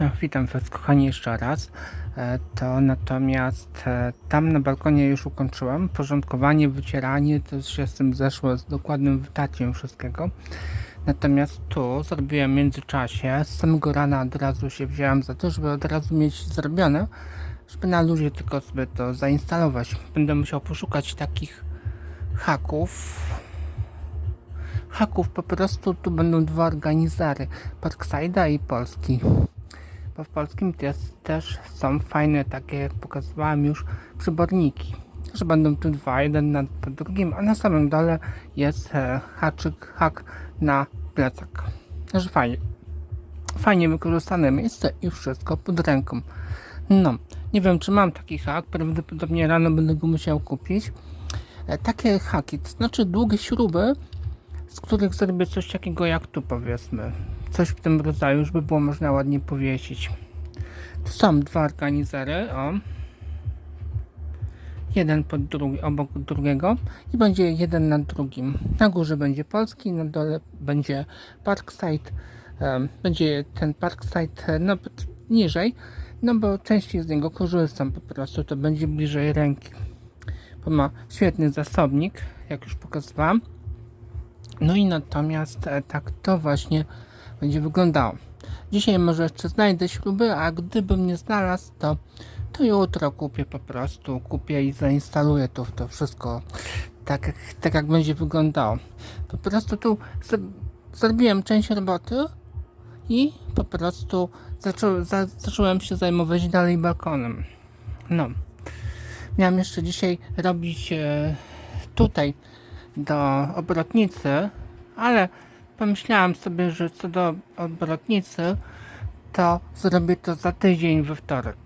No, witam Was kochani jeszcze raz. E, To natomiast e, tam na balkonie już ukończyłem. Porządkowanie, wycieranie, to już jestem zeszło z dokładnym wytarciem wszystkiego. Natomiast tu zrobiłem w międzyczasie, z samego rana od razu się wziąłem za to, żeby od razu mieć zrobione, żeby na luzie tylko sobie to zainstalować. Będę musiał poszukać takich haków, haków po prostu tu będą dwa organizary, Parkside'a i Polski. Bo w polskim jest, też są fajne takie, jak pokazywałem już, przyborniki. Że będą tu dwa, jeden nad drugim, a na samym dole jest e, haczyk, hak na plecak. Że fajnie. Fajnie wykorzystane miejsce i wszystko pod ręką. No, nie wiem czy mam taki hak, prawdopodobnie rano będę go musiał kupić. E, takie haki, to znaczy długie śruby, z których zrobię coś takiego jak tu powiedzmy. Coś w tym rodzaju, żeby było można ładnie powiesić. Tu są dwa organizery, o. Jeden pod drugi, obok drugiego i będzie jeden nad drugim. Na górze będzie polski, na dole będzie Parkside. będzie ten Parkside e, no, niżej, no bo częściej z niego korzystam po prostu, to będzie bliżej ręki. Bo ma świetny zasobnik, jak już pokazywałam. No i natomiast e, tak to właśnie będzie wyglądało. Dzisiaj może jeszcze znajdę śruby, a gdybym nie znalazł, to, to jutro kupię po prostu, kupię i zainstaluję to, to wszystko tak, tak jak będzie wyglądało. Po prostu tu zrobiłem część roboty i po prostu zaczą, za, zacząłem się zajmować dalej balkonem. No. Miałem jeszcze dzisiaj robić e, tutaj do obrotnicy, ale pomyślałem sobie, że co do obrotnicy, to zrobię to za tydzień we wtorek.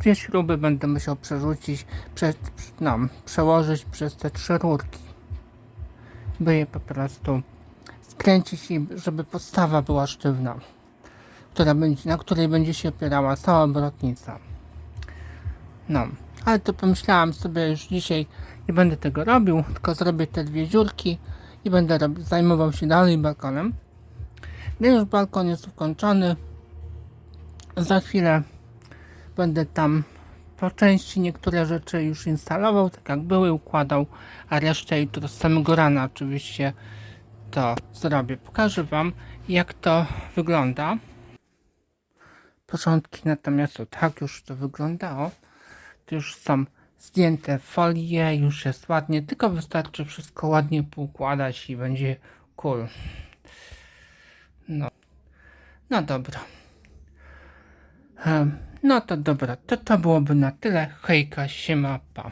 Dwie śruby będę musiał przerzucić, prze, no, przełożyć przez te trzy rurki, by je po prostu skręcić i żeby podstawa była sztywna, która będzie, na której będzie się opierała cała obrotnica. No, ale to pomyślałam sobie już dzisiaj nie będę tego robił, tylko zrobię te dwie dziurki i będę zajmował się dalej balkonem. Gdy już balkon jest ukończony, za chwilę będę tam po części niektóre rzeczy już instalował, tak jak były, układał, a resztę jutro z samego rana oczywiście to zrobię. Pokażę Wam jak to wygląda. Początki natomiast to tak już to wyglądało. Tu już są zdjęte folie, już jest ładnie, tylko wystarczy wszystko ładnie poukładać i będzie cool. No, no dobra. No to dobra, to to byłoby na tyle. Hejka, siema, pa.